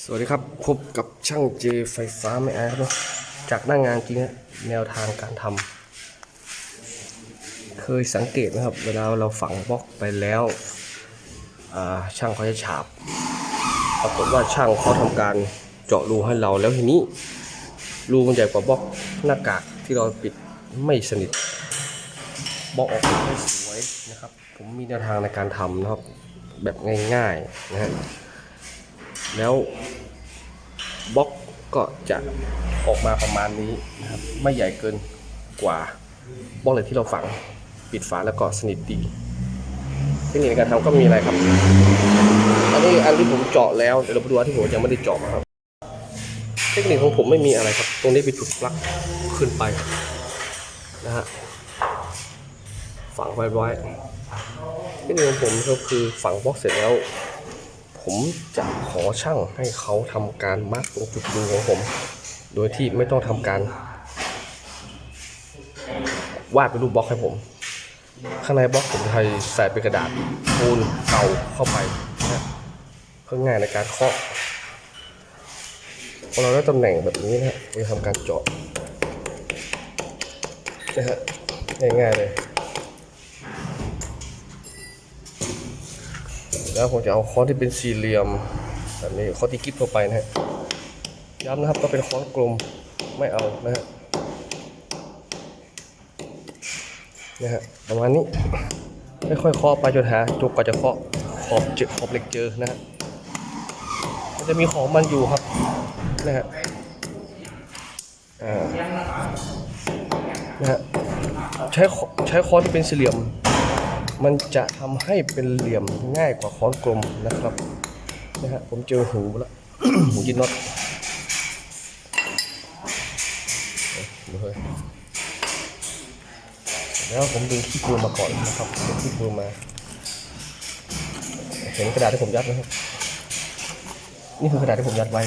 สวัสดีครับ พบกับช่างเจไฟฟ้าไม่อายครับ จากหน้างงานจริงฮะแนวทางการทำเคยสังเกตไหมครับ เวลาเราฝังบล็อกไปแล้วช่างเขาจะฉาบปรากฏว่าช่างเขาทำการเจาะรูให้เราแล้วทีนี้ รูมันใหญ่กว่าบล็อกหน้ากากที่เราปิดไม่สนิทบล็อกออกมาไม่สวยนะครับ ผมมีแนวทางในการทำนะครับแบบง่ายๆนะฮะ แล้วบล็อกก็จะออกมาประมาณนี้นะครับไม่ใหญ่เกินกว่าบล็อกเหล็กที่เราฝังปิดฝาแล้วก็สนิทดีเทคนิคในการทำก็มีอะไรครับ อันนี้อันที่ผมเจาะแล้วเดี๋ยวเราไปดูอันที่ผมยังไม่ได้เจาะนะครับ เทคนิคของผมไม่มีอะไรครับ ตรงนี้เป็นจุดปลั๊กขึ้นไปนะฮะฝังไว้ไว้เทคนิคของผมก็คือฝังบล็อกเสร็จแล้ว ผมจะขอช่างให้เขาทำการมาร์กตรงจุดดูของผม โดยที่ไม่ต้องทำการ วาดเป็นรูปบล็อกให้ผม ข้างในบล็อกผมไทยใส่เป็นกระดาษปูนเก่าเข้าไปนะเพื่อง่ายในการเคาะพอเราได้ตำแหน่งแบบนี้นะฮะเราจะทำการเจาะนะฮะง่ายๆเลย แล้วผมจะเอาค้อนที่เป็นสี่เหลี่ยมแบบนี้ค้อนที่กิ๊บเข้าไปนะฮะย้ำนะครับก็เป็นค้อนกลมไม่เอานะฮะนะฮะประมาณนี้ค่อยๆเคาะไปจนหาจนกว่าจะเคาะขอบเจอขอบเหล็กเจอนะฮะมันจะมีของมันอยู่ครับนะฮะอ่านะฮะใช้ใช้ค้อนที่เป็นสี่เหลี่ยม มันจะทำให้เป็นเหลี่ยมง่ายกว่าค้อนกลมนะครับนะฮะผมเจอหูแล้วหูยินน็อตแล้วผมดึงขี้ปูนมาก่อนนะครับดึงขี้ปูนมา เห็นกระดาษที่ผมยัดไหมครับ นี่คือกระดาษที่ผมยัดไว้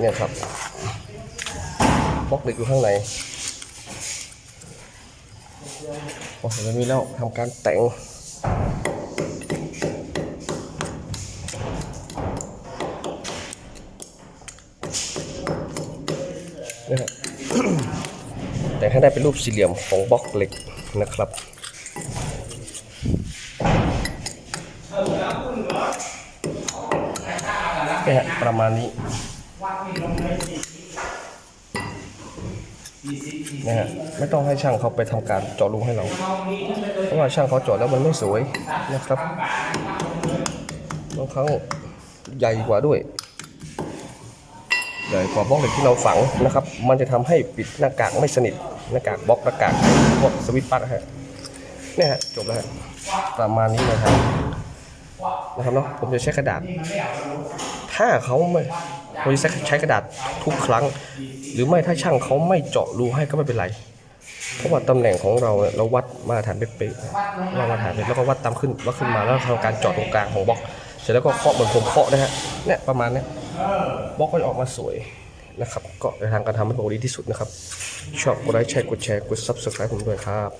เนี่ยครับบล็อกเหล็กอยู่ข้างในพอเสร็จแล้วมีแล้วทำการแต่งนะฮะแต่งให้ได้เป็นรูปสี่เหลี่ยมของบล็อกเหล็กนะครับเนี่ยประมาณนี้ นะฮะไม่ต้องให้ช่างเขาไปทำการเจาะรูให้เรา เพราะว่าช่างเขาเจาะแล้วมันไม่สวยนะครับบางครั้งใหญ่กว่าด้วยใหญ่กว่าบล็อกเหล็กที่เราฝังนะครับ มันจะทำให้ปิดหน้ากากไม่สนิทหน้ากากบล็อกหน้ากากพวกสวิตช์ปั๊กนะฮะเนี่ยฮะจบแล้วฮะประมาณนี้นะครับนะครับเนาะผมจะใช้กระดาษ ถ้าเขาไม่ ผมจะใช้กระดาษทุกครั้ง หรือไม่ถ้าช่างเขาไม่เจาะรูให้ก็ไม่เป็นไร เพราะว่าตำแหน่งของเราเราวัดมาตรฐานเป๊ะๆเรามาตรฐานเป๊ะแล้วก็วัดตามขึ้นวัดขึ้นมาแล้วทำการเจาะตรงกลางของบล็อก เสร็จแล้วก็เคาะเหมือนผมเคาะนะฮะเนี่ยประมาณเนี้ยบล็อกก็จะออกมาสวยนะครับก็ในทางการทำให้ผมดีที่สุดนะครับ ชอบกดไลค์แชร์กดแชร์กด subscribe ผมด้วยครับ